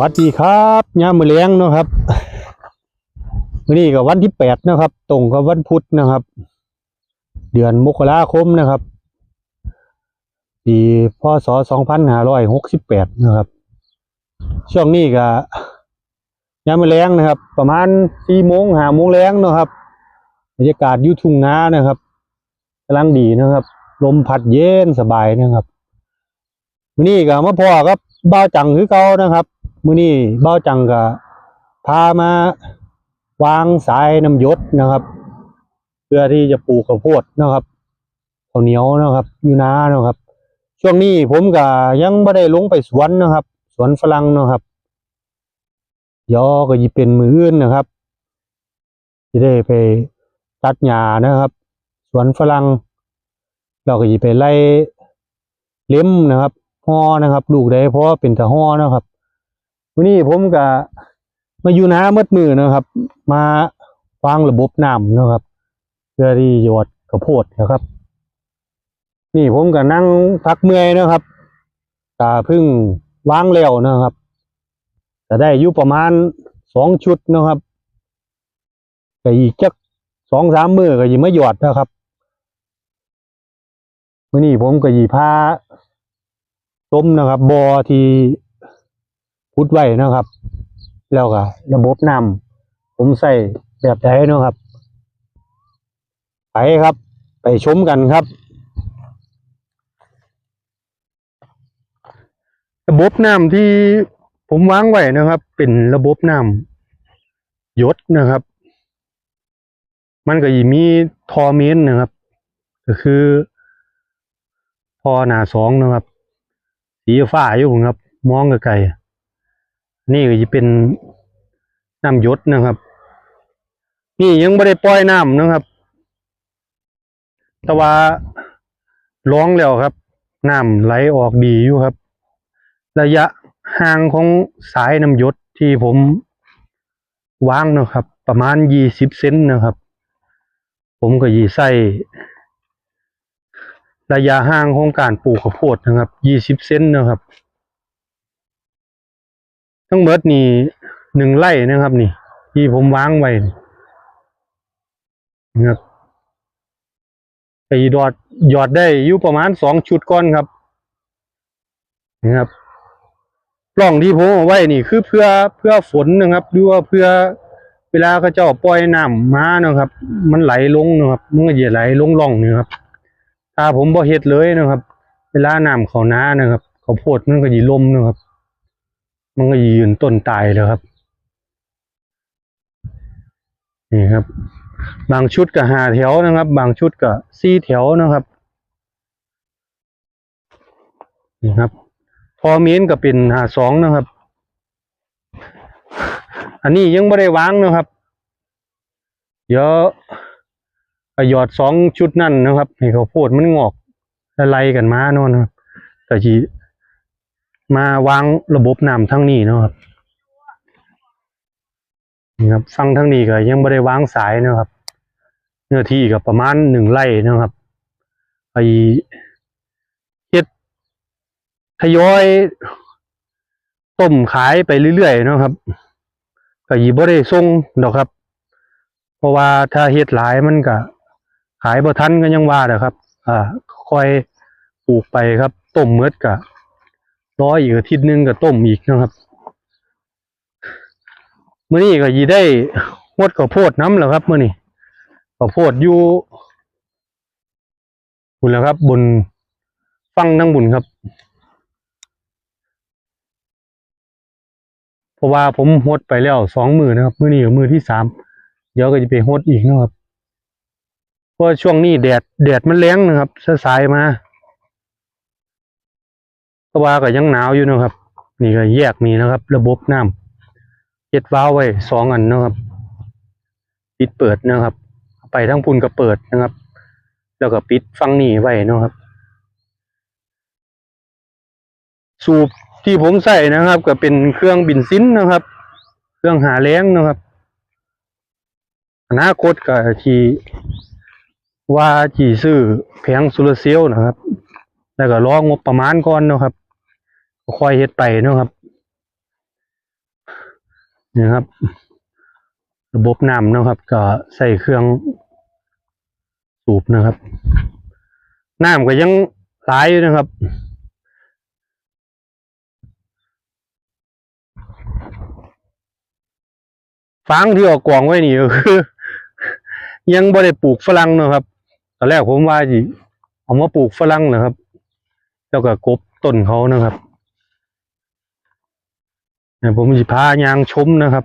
วัสดีครับย่ามือเลี้ยงนะครับวันนี้ก็วันที่แปดนะครับ ตรงกับวันพุธนะครับ เดือนมกราคมนะครับปีพศสองพันห้าร้อยหกสิบแปดนะครับ ช่วงนี้ก็ย่ามมือเลี้ยงนะครับ ประมาณสี่โมงห้าโมงแรงนะครับบรรยากาศยุทุ่งนานะครับกำลังดีนะครับ ลมพัดเย็นสบายนะครับวันนี้ก็มาพ่อครับบ้าจังคือเก่านะครับ มื้อนี้เบ้าจังก็พามาวางสายน้ำยศนะครับ เพื่อที่จะปลูกข้าวโพดนะครับข้าวเหนียวนะครับอยู่นานะครับ ช่วงนี้ผมก็ยังไม่ได้ลงไปสวนนะครับ สวนฝรั่งนะครับยอก็จะเป็นมืออื่นนะครับจะได้ไปตัดหญ้านะครับ สวนฝรั่งเราก็จะไปไล่เล็มนะครับห่อนะครับ ลูกได้เพราะเป็นต่ห่อนะครับ วันนี้ผมก็มาอยู่น้ำมืดมือนะครับ มาวางระบบน้ำนะครับ เพื่อที่หยอดข้าวโพดนะครับ นี่ผมก็นั่งพักเมื่อยนะครับกาเพึ่งวางแล้วนะครับจะได้อยู่ประมาณสองชุดนะครับก็อีกจักสองสามมือก็ยิมาหยอดนะครับวันนี้ผมก็ยีพาต้มนะครับบอที่ พุดไว้นะครับ แล้วก็ระบบน้ำผมใส่แบบใดเนาะครับ ไปครับ ไปชมกันครับ ระบบน้ำที่ผมวางไว้นะครับ เป็นระบบน้ำหยศนะครับ มันก็จะมีทอเมนนะครับ ก็คือทอหนาสองนะครับ สีฟ้าอยู่ครับ มองไกลๆ นี่ก็จะเป็นน้ำหยศนะครับ นี่ยังไม่ได้ปล่อยน้ำนะครับ แต่ว่าร้องแล้วครับน้ำไหลออกดีอยู่ครับ ระยะห่างของสายน้ำหยศที่ผมวางนะครับ ประมาณยี่สิบเซนนะครับ ผมก็ยีใส่ระยะห่างของการปลูกข้าวโพดนะครับยี่สิบเซนนะครับ ทั้งหมดนี่หนึ่งไร่นะครับ นี่ ที่ผมวางไว้นี่นะครับไปดอดหยอดได้อยู่ประมาณสองชุดก้อนครับนะครับปล่องที่ผมเอาไว้นี่คือเพื่อเพื่อฝนนะครับหรือว่าเพื่อเวลาเขาเจ้าปล่อยน้ำมานะครับ มันไหลลงนะครับมันก็จะไหลลงร่องนี่ครับถ้าผมบ่เฮ็ดเลยนะครับ เวลาน้ำเขาน้านะครับ เขาโพดมันก็ยีลมนะครับ มันก็ยืนต้นตายแล้วครับ นี่ครับ บางชุดก็หาแถวนะครับ บางชุดก็สี่แถวนะครับ นี่ครับ พอเมีนก็เป็นหาสองนะครับ อันนี้ยังไม่ได้วางนะครับ เดี๋ยวเอาหยอดสองชุดนั่นนะครับให้เขาวโพดมันงอกละไล่กันมาเนาะนะครับก็จี มาวางระบบน้ำทั้งนี้เนาะครับนี่ครับฟังทั้งนี้ก็ยังไม่ได้วางสายเนาะครับ เนื้อที่ก็ประมาณหนึ่งไร่นะครับไปเฮ็ดทยอยต้มขายไปเรื่อยๆนะครับก็ยีบ่ได้ส่งดอกครับ เพราะว่าถ้าเฮ็ดหลายมันก็ขายบ่ทันก็ยังว่าแหละครับ อ่าค่อยปลูกไปครับต้มเมือดก็ รออีกอาทิตย์หนึงก็ต้มอีกนะครับเมื้อนี้ก็ยีได้หดข้าวโพดน้ำแล้วครับเมื้อนี้ข้าวโพดอยู่บุญแล้วครับ บนฟังทั้งบุญครับเพราะว่าผมหดไปแล้วสองมือนะครับ มื้อนี้กับมือที่สามเดี๋ยวก็จะไปหดอีกนะครับเพราะช่วงนี้แดดแดดมันแรงนะครับสายมา เพราะว่าก็ยังหนาวอยู่นะครับ นี่ก็แยกมีนะครับ ระบบน้ำเจ็ดวาล์วไว้สองอันนะครับปิดเปิดนะครับ ไปทั้งพุ่นก็เปิดนะครับ แล้วก็ปิดฟังนี่ไว้นะครับ สูบที่ผมใส่นะครับ ก็เป็นเครื่องบินซินนะครับ เครื่องหาแรงนะครับอนาคตก็ที่ว่าจีซื้อแผงโซลาร์เซลนะครับ แล้วก็รองบประมาณก่อนนะครับ ค่อยเฮ็ดไปเนาะครับนี่ครับ ระบบน้ำเนาะครับ ก็ใส่เครื่องสูบนะครับน้ำก็ยังหลายอยู่นะครับฟางที่ออกกวางไว้นี่ก็คือ ยังบ่ได้ปลูกฝรั่งเนาะครับตอนแรกผมว่าสิเอามาปลูกฝรั่งนะครับ แล้วก็กบต้นเขานะครับ เนี่ยผมสิพายางชมนะครับ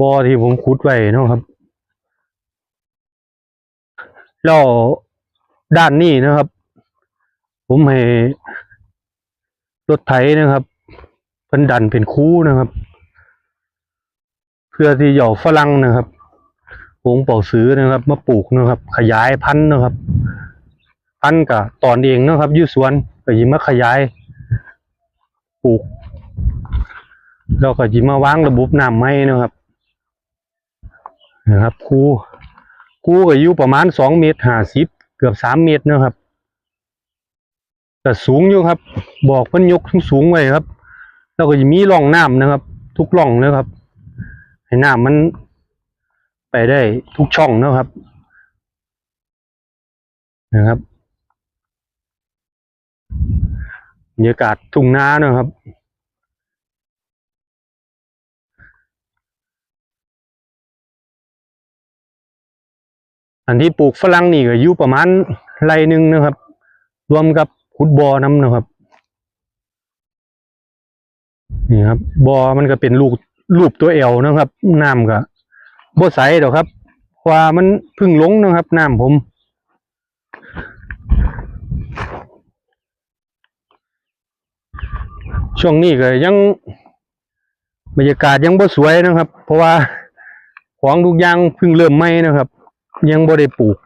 บ่อที่ผมขุดไว้นะครับแล้วด้านนี้นะครับ ผมให้รถไถนะครับเพิ่นดันเป็นคูนะครับ เพื่อที่จะเอฝรั่งนะครับวงเป่าซื้อนะครับ มาปลูกนะครับ ขยายพันธุ์นะครับ พันธุ์กับตอนเองนะครับอยุสวนก็ยิมาขยาย ปลูก เราก็ยิมาวางระบบน้ำไม้นะครับนะครับคูคูก็อยู่ประมาณสองเมตรห้าสิบเกือบสามเมตรนะครับแต่สูงอยู่ครับ บอกเพิ่นยกสูงไว้ครับ แล้วก็จะมีร่องน้ำนะครับ ทุกร่องนะครับ ให้น้ำมันไปได้ทุกช่องนะครับนะครับบรรยากาศทุ่งนานะครับ อันที่ปลูกฝรั่งนี่ก็อยู่ประมาณไรหนึ่งนะครับ รวมกับขุดบอ่อน้ำนะครับนี่ครับบอ่อมันก็เป็นลูกรูปตัวเอวนะครับน้ำก็บ่ใสดอกครับว่ามันเพึ่งลงนะครับน้ำผม ช่วงนี้ก็ยังบรรยากาศยังบ่สวยนะครับ เพราะว่าของทุกอย่างเพิ่งเริ่มไหมนะครับ ยังบ่ได้ปลูก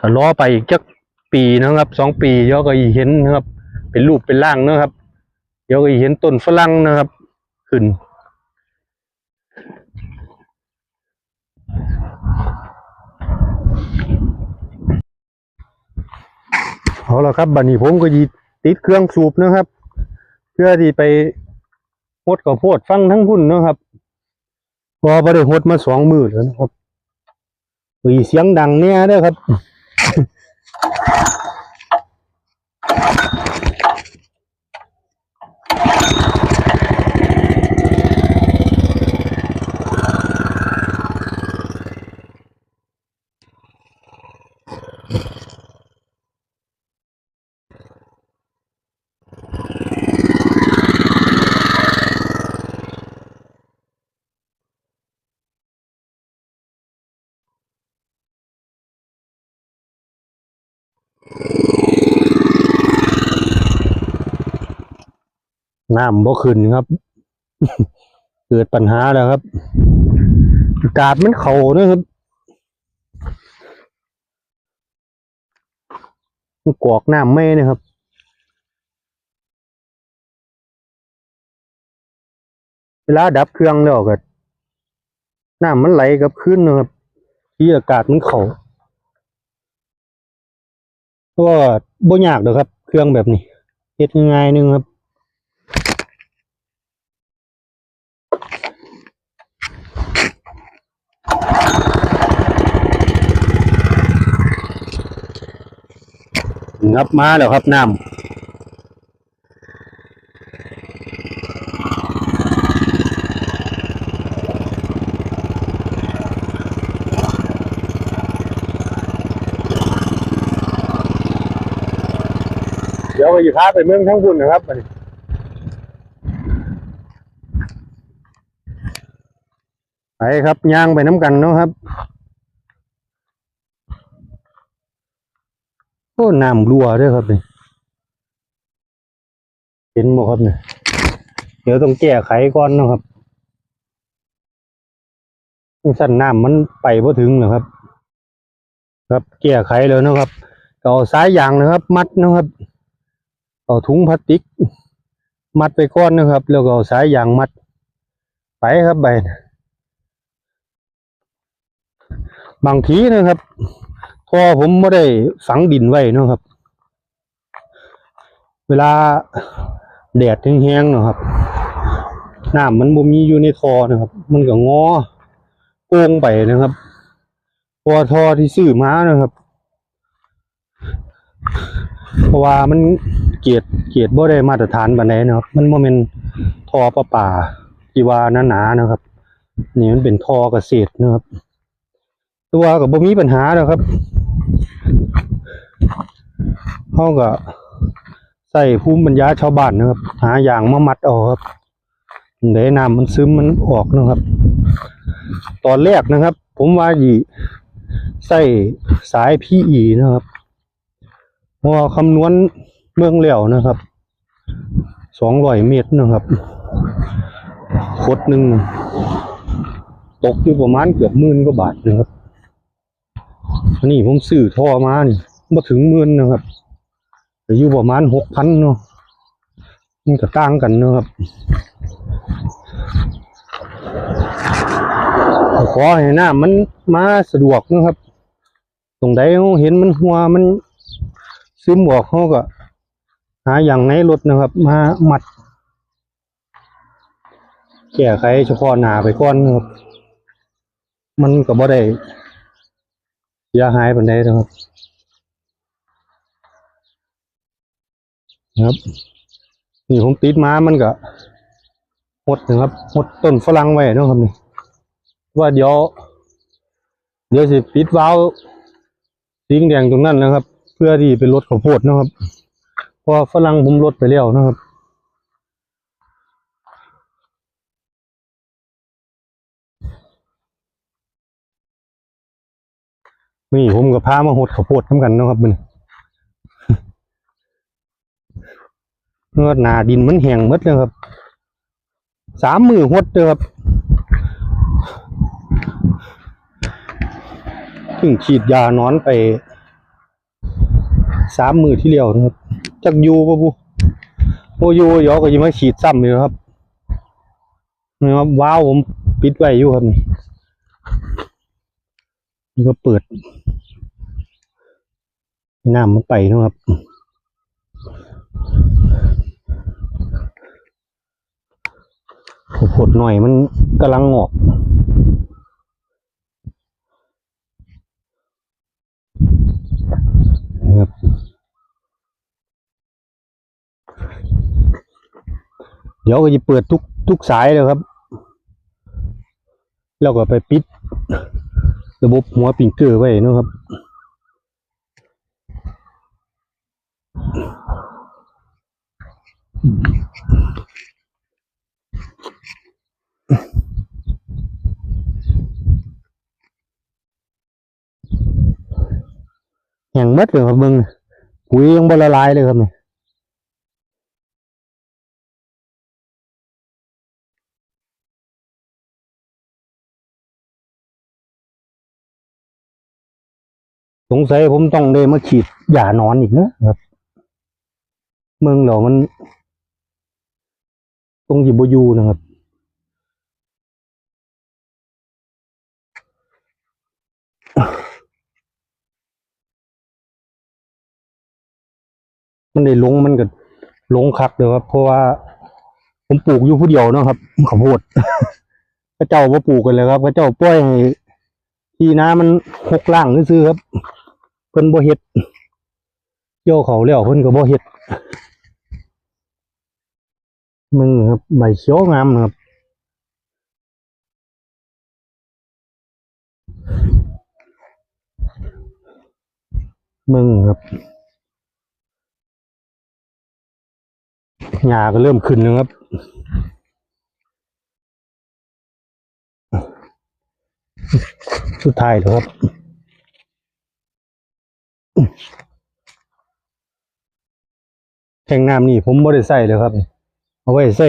ก็รอไปอีกจักปีนะครับสองปีเดี๋ยวก็อีเห็นนะครับ เป็นรูปเป็นร่างนะครับเดี๋ยวก็อีเห็นต้นฝรั่งนะครับ ขึ้น เอาละครับบัดนี้ผมก็ยีติดเครื่องสูบนะครับ เพื่อที่ไปหดกับโพดฟังทั้งพุ่นนะครับพอบ่ได้หดมาสองมือแล้วนะครับ เฮ้ยเสียงดังเนี่ยเด้อครับ น้ำบ่ขึ้นครับ เกิดปัญหาแล้วครับ อากาศมันเข่านะครับกรอกน้ำไม่นะครับเวลาดับเครื่องแล้วก็น้ำมันไหลกับขึ้นนะครับที่อากาศมันเข่า ก็บ่ยากเด้อครับ เครื่องแบบนี้เฮ็ดง่ายๆนึงครับงับมาแล้วครับน้ำ ดี๋ยวไปอยู่พาไปเมืองทั้งบุญนะครับบัดนี้ไปครับย่างไปน้ำกันเนาะครับโอ้น้ำรั่วด้วยครับนี่เห็นหมครับเนี่ยเดี๋ยวต้องแก้ไขก่อนเนาะครับสั่นน้ำมันไปพอถึงนะครับ ครับแก้ไขแล้วนะครับก็เอาสายยางนะครับ มัดนะครับ เอาถุงพลาสติก มัดไปก้อนนะครับ แล้วก็เอาสายยางมัด ไปครับไปบางทีนะครับพอผมไม่ได้ฝังดินไว้นะครับ เวลาแดดแห้งๆนะครับน้ำมันบ่มีอยู่ในทอนะครับ มันก็งอโป่งไปนะครับพราะว่าท่อที่ซื้อมานะครับ เพราะว่ามันเกียรเกียรบ่ได้มาตรฐานปานใดนะครับ มันบ่แม่นทอประปาที่ว่าหนาๆนะครับ นี่มันเป็นทอเกษตรนะครับ ตัวก็บ่มีปัญหาแล้วครับเฮาก็ใส่ภูมิปัญญาชาวบ้านนะครับ หาอย่างมามัดเอาครับเดี๋ยวน้ำมันซึมมันออกนะครับ ตอนแรกนะครับ ผมว่าอีใส่สาย PE นะครับ เพราะว่าคำนวณเมืองแล้วนะครับสองร้อยเมตรนะครับขดหนึ่งตกอยู่ประมาณเกือบหมื่นกว่าบาทนะครับอันนี้ผมซื้อท่อมานี่มาถึงหมื่นนะครับแต่อยู่ประมาณหกพันเนาะมันก็ต่างกันนะครับขอให้น้ำมันมาสะดวกนะครับ ตรงใดเห็นมันหัวมัน ซึมออกเขาก็ หาอย่างในรถนะครับ มามัดแก้ไขเฉพาะหนาไปก่อนนะครับ มันก็บ่ได้เสียหายปานใดนะครับนะครับ นี่ผมติดมามันก็หดนะครับหดต้นฝรั่งไว้นะครับนี่ว่าเดี๋ยวเดี๋ยวสิปิดวาล์วสีแดงตรงนั้นนะครับ พื่อที่เป็นรถข้าวโพดนะครับเพราะฝรั่งผมลดไปแล้วนะครับนี่ผมกับพามาหดข้าวโพดทำกันนะครับมันเมื่อหนาดินมันแห้งมดเลยครับ สามมือหดเลยครับถึงฉีดยานอนไป สามมือที่เดียวนะครับจักยูปะบุโอยูเดี๋ยวก็ยังมาฉีดซ้ำอยู่ครับนี่ครับว้าวผมปิดไว้อยู่ครับนี่นี่ก็เปิดน้ำมันไปนะครับผดหน่อยมันกำลังงอกนะครับ เดี๋ยวก็จะเปิดทุกทุกสายเลยครับ แล้วก็ไปปิด ระบบหัวปิงเกอร์ไว้นะครับแห้งหมดเลยครับมึงปุ๋ยยังบละลายเลยครับเนี่ย สงสัยผมต้องเลยมาฉีดยานอนอีกนะครับ เมืองเรามันตรงยิบอยูนะครับมันได้ลงมันก็ลงคักเลยครับ เพราะว่า ผมปลูกอยู่ผู้เดียวเนาะครับข้าวโพดพระเจ้าว่าปลูกกันเลยครับพระเจ้าปล่อยให้ที่น้ามันหกล่างซื้อๆครับ เพิ่นบ่เฮ็ดโยเขาแล้วเพิ่นก็บ่เฮ็ดมึงครับใบเขียวงามนะครับมึงครับหญ้าก็เริ่มขึ้นแล้วครับสุดท้ายแล้วครับ แข่งน้ำนี่ผมไม่ได้ใส่เลยครับ เอาไว้ใส่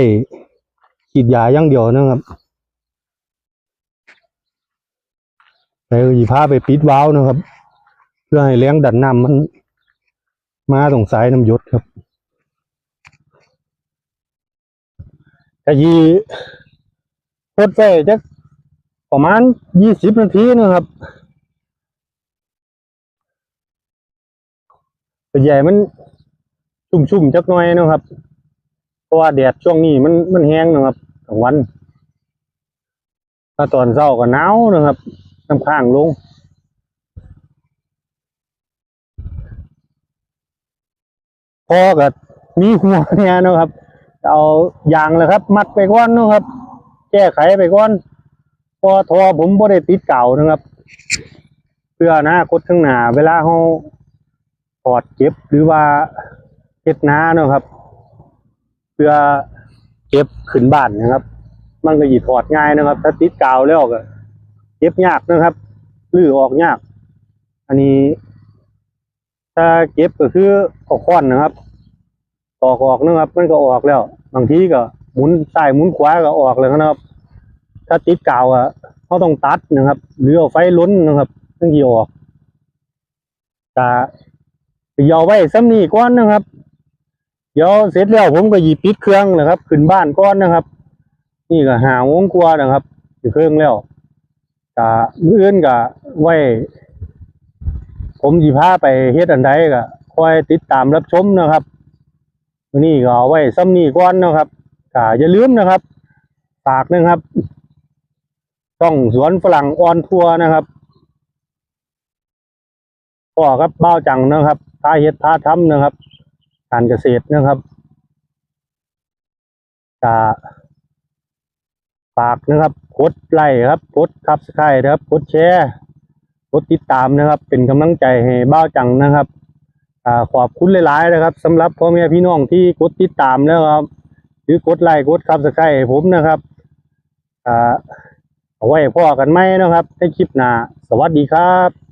ฉีดยาอย่างเดียวนะครับแล้วยีพาไปปิดวาล์วนะครับ เพื่อให้แรงดันน้ำมัน มาตรงสายน้ำยดครับกะยีพดไปจักประมาณยี่สิบนาทีนะครับ ส่วนใหญ่มันชุ่มๆจักหน่อยนะครับ เพราะว่าแดดช่วงนี้มันมันแห้งนะครับกลางวันถ้าตอนเช้าก็หนาวนะครับน้ำข้างลงพอกับมีหัวเนี่ยนะครับ เอายางเลยครับ มัดไปก่อนนะครับ แก้ไขไปก่อน พอทอผมบ่ได้ติดเก่านะครับ เพื่ออนาคตข้างหน้าเวลาเขา ถอดเก็บหรือว่าเก็บนาเนาะครับ เพื่อเก็บขึ้นบ้านนะครับ มันก็หยีถอดง่ายนะครับ ถ้าติดกาวแล้วก็เก็บยากนะครับลื้อออกยาก อันนี้ ถ้าเก็บก็คือเอาค้อนนะครับตอกออกนะครับ มันก็ออกแล้วบางทีก็หมุนซ้ายหมุนขวาก็ออกเลยนะครับ ถ้าติดกาวอะเขาต้องตัดนะครับ หรือเอาไฟล้นนะครับถึงจะออกแต่ เดี๋ยวไว้ซ้ำนี่ก้อนนะครับ เดี๋ยวเสร็จแล้วผมก็หยิบปิดเครื่องนะครับ ขึ้นบ้านก้อนนะครับ นี่ก็หาวงกลัวนะครับอยู่เครื่องแล้วกะมื้ออื่นก็ไว้ ผมสิพาไปเฮ็ดอันใดก็คอยติดตามรับชมนะครับนี้ก็เอาไว้ซ้ำนี่ก่อนนะครับก็อย่าลืมนะครับฝากนะครับต้องสวนฝรั่งออนทัวร์นะครับพ่อครับเบ้าจังนะครับ พาเฮ็ดพาทำนะครับ การเกษตรนะครับก็ฝากนะครับกดไลค์ครับกดคับสไครนะครับกดแชร์กดติดตามนะครับ เป็นกำลังใจให้บ้าจังนะครับอขอบคุณหลายๆนะครับสำหรับพ่อแม่พี่น้องที่กดติดตามแล้วครับหรือกดไลค์กดซับสไครต์ผมนะครับอเอาไว้พ่อกันไหมนะครับในคลิปหน้าสวัสดีครับ